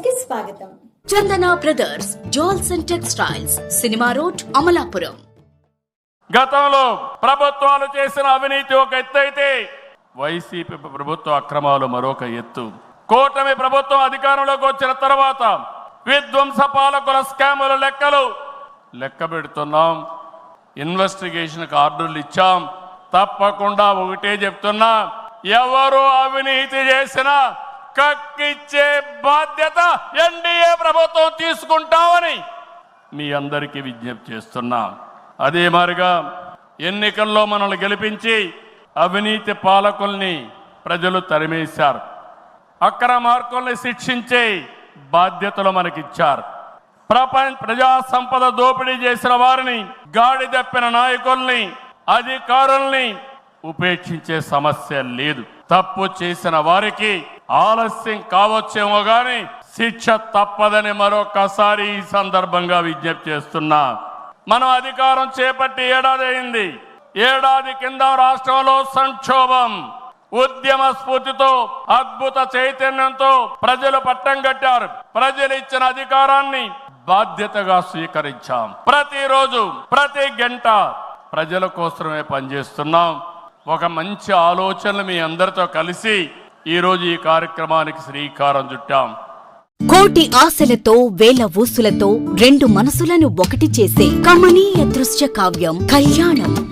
స్వాగతం. Chandana brothers jewels and textiles cinema road Amalapuram. గతంలో ప్రభుత్వాలు చేసిన అవినీతి ఒక ఎత్తు అయితే వైసీపీ ప్రభుత్వ అక్రమాలు మరొక ఎత్తు. కూటమి ప్రభుత్వం అధికారంలోకి వచ్చిన తర్వాత విధ్వంస పాలకుల స్కాముల లెక్కలు లెక్క పెడుతున్నాం. ఇన్వెస్టిగేషన్కి ఆర్డర్లు ఇచ్చాం. తప్పకుండా ఒకటే చెప్తున్నా ఎవరు అవినీతి చేసినా కక్కిచ్చే బాధ్యత ఎన్డీఏ ప్రభుత్వం తీసుకుంటామని మీ అందరికీ విజ్ఞప్తి చేస్తున్నా. అదే మారిగా ఎన్నికల్లో మనల్ని గెలిపించి అవినీతి పాలకుల్ని ప్రజలు తరిమేశారు. అక్రమార్కుల్ని శిక్షించే బాధ్యతలు మనకిచ్చారు. ప్రపంచ ప్రజా సంపద దోపిడీ చేసిన వారిని గాడి తప్పిన నాయకుల్ని అధికారుల్ని ఉపేక్షించే సమస్య లేదు. తప్పు చేసిన వారికి ఆలస్యం కావచ్చేమో గాని శిక్ష తప్పదని మరొకసారి ఈ సందర్భంగా విజ్ఞప్తి చేస్తున్నా. మనం అధికారం చేపట్టి ఏడాది అయింది. ఏడాది కింద రాష్ట్రంలో సంక్షోభం ఉద్యమ స్ఫూర్తితో అద్భుత చైతన్యంతో ప్రజలు పట్టం కట్టారు. ప్రజలు ఇచ్చిన అధికారాన్ని బాధ్యతగా స్వీకరించాం. ప్రతిరోజు ప్రతి గంట ప్రజల కోసమే పనిచేస్తున్నాం. ఒక మంచి ఆలోచనలు మీ అందరితో కలిసి ఈరోజు ఈ కార్యక్రమానికి శ్రీకారం చుట్టాం. కోటి ఆశలతో వేల ఊసులతో రెండు మనసులను ఒకటి చేసే కమనీయ దృశ్య కావ్యం కళ్యాణం.